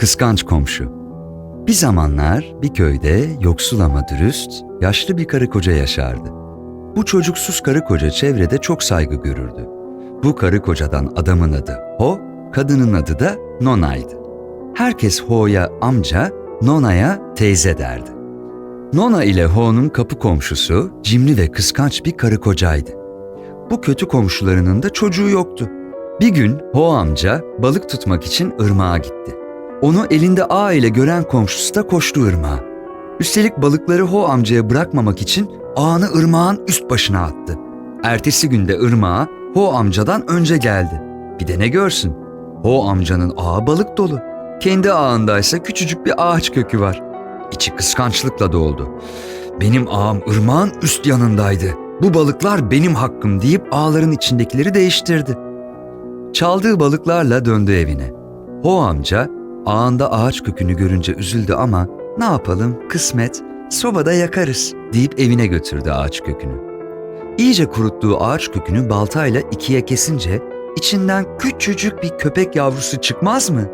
Kıskanç komşu. Bir zamanlar bir köyde yoksul ama dürüst, yaşlı bir karı koca yaşardı. Bu çocuksuz karı koca çevrede çok saygı görürdü. Bu karı kocadan adamın adı Ho, kadının adı da Nona'ydı. Herkes Ho'ya amca, Nona'ya teyze derdi. Nona ile Ho'nun kapı komşusu cimri ve kıskanç bir karı kocaydı. Bu kötü komşularının da çocuğu yoktu. Bir gün Ho amca balık tutmak için ırmağa gitti. Onu elinde ağ ile gören komşusu da koştu ırmağa. Üstelik balıkları Ho amcaya bırakmamak için ağını ırmağın üst başına attı. Ertesi günde ırmağa Ho amcadan önce geldi. Bir de ne görsün? Ho amcanın ağı balık dolu. Kendi ağındaysa küçücük bir ağaç kökü var. İçi kıskançlıkla doldu. Benim ağım ırmağın üst yanındaydı. Bu balıklar benim hakkım deyip ağların içindekileri değiştirdi. Çaldığı balıklarla döndü evine. Ho amca ağında ağaç kökünü görünce üzüldü ama ne yapalım kısmet sobada yakarız deyip evine götürdü ağaç kökünü. İyice kuruttuğu ağaç kökünü baltayla ikiye kesince içinden küçücük bir köpek yavrusu çıkmaz mı?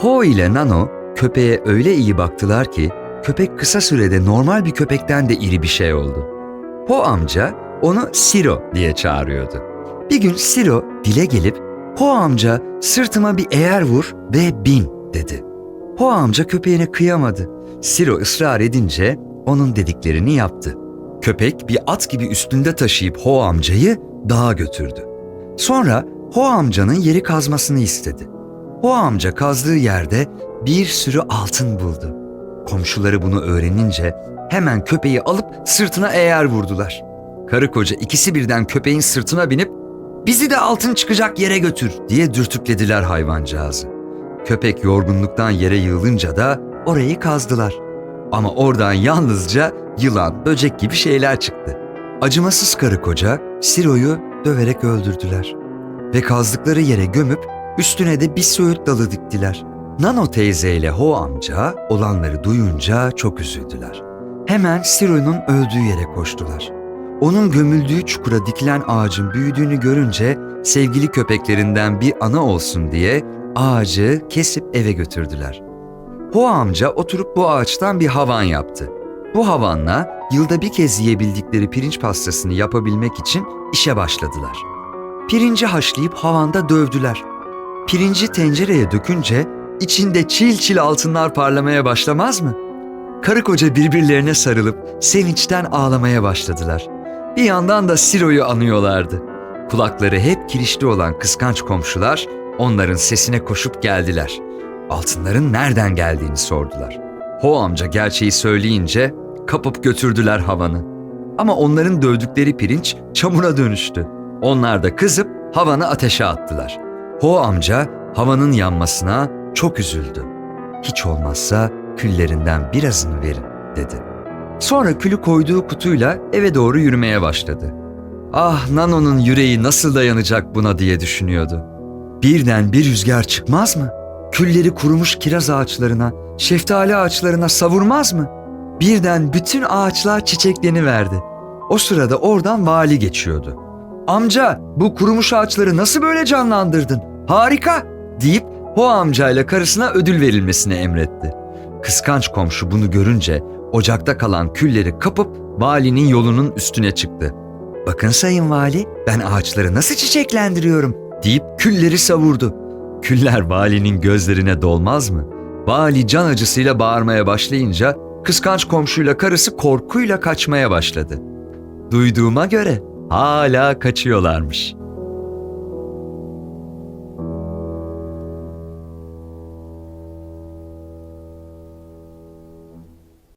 Ho ile Nano köpeğe öyle iyi baktılar ki köpek kısa sürede normal bir köpekten de iri bir şey oldu. Ho amca onu Siro diye çağırıyordu. Bir gün Siro dile gelip Ho amca sırtıma bir eğer vur ve bin dedi. Ho amca köpeğine kıyamadı. Siro ısrar edince onun dediklerini yaptı. Köpek bir at gibi üstünde taşıyıp Ho amcayı dağa götürdü. Sonra Ho amcanın yeri kazmasını istedi. Ho amca kazdığı yerde bir sürü altın buldu. Komşuları bunu öğrenince hemen köpeği alıp sırtına eğer vurdular. Karı koca ikisi birden köpeğin sırtına binip bizi de altın çıkacak yere götür diye dürtüklediler hayvancağızı. Köpek yorgunluktan yere yığılınca da orayı kazdılar. Ama oradan yalnızca yılan, böcek gibi şeyler çıktı. Acımasız karı koca Siro'yu döverek öldürdüler. Ve kazdıkları yere gömüp üstüne de bir söğüt dalı diktiler. Nano teyze ile Ho amca olanları duyunca çok üzüldüler. Hemen Siro'nun öldüğü yere koştular. Onun gömüldüğü çukura dikilen ağacın büyüdüğünü görünce sevgili köpeklerinden bir ana olsun diye ağacı kesip eve götürdüler. Ho amca oturup bu ağaçtan bir havan yaptı. Bu havanla yılda bir kez yiyebildikleri pirinç pastasını yapabilmek için işe başladılar. Pirinci haşlayıp havanda dövdüler. Pirinci tencereye dökünce içinde çil çil altınlar parlamaya başlamaz mı? Karı koca birbirlerine sarılıp sevinçten ağlamaya başladılar. Bir yandan da Siro'yu anıyorlardı. Kulakları hep kirişli olan kıskanç komşular onların sesine koşup geldiler. Altınların nereden geldiğini sordular. Ho amca gerçeği söyleyince kapıp götürdüler havanı. Ama onların dövdükleri pirinç çamura dönüştü. Onlar da kızıp havanı ateşe attılar. Ho amca havanın yanmasına çok üzüldü. Hiç olmazsa küllerinden birazını verin dedi. Sonra külü koyduğu kutuyla eve doğru yürümeye başladı. Ah Nano'nun yüreği nasıl dayanacak buna diye düşünüyordu. Birden bir rüzgar çıkmaz mı? Külleri kurumuş kiraz ağaçlarına, şeftali ağaçlarına savurmaz mı? Birden bütün ağaçlar çiçekleniverdi. O sırada oradan vali geçiyordu. Amca bu kurumuş ağaçları nasıl böyle canlandırdın? Harika deyip Ho amcayla karısına ödül verilmesini emretti. Kıskanç komşu bunu görünce ocakta kalan külleri kapıp valinin yolunun üstüne çıktı. Bakın sayın vali ben ağaçları nasıl çiçeklendiriyorum deyip külleri savurdu. Küller valinin gözlerine dolmaz mı? Vali can acısıyla bağırmaya başlayınca kıskanç komşuyla karısı korkuyla kaçmaya başladı. Duyduğuma göre hala kaçıyorlarmış.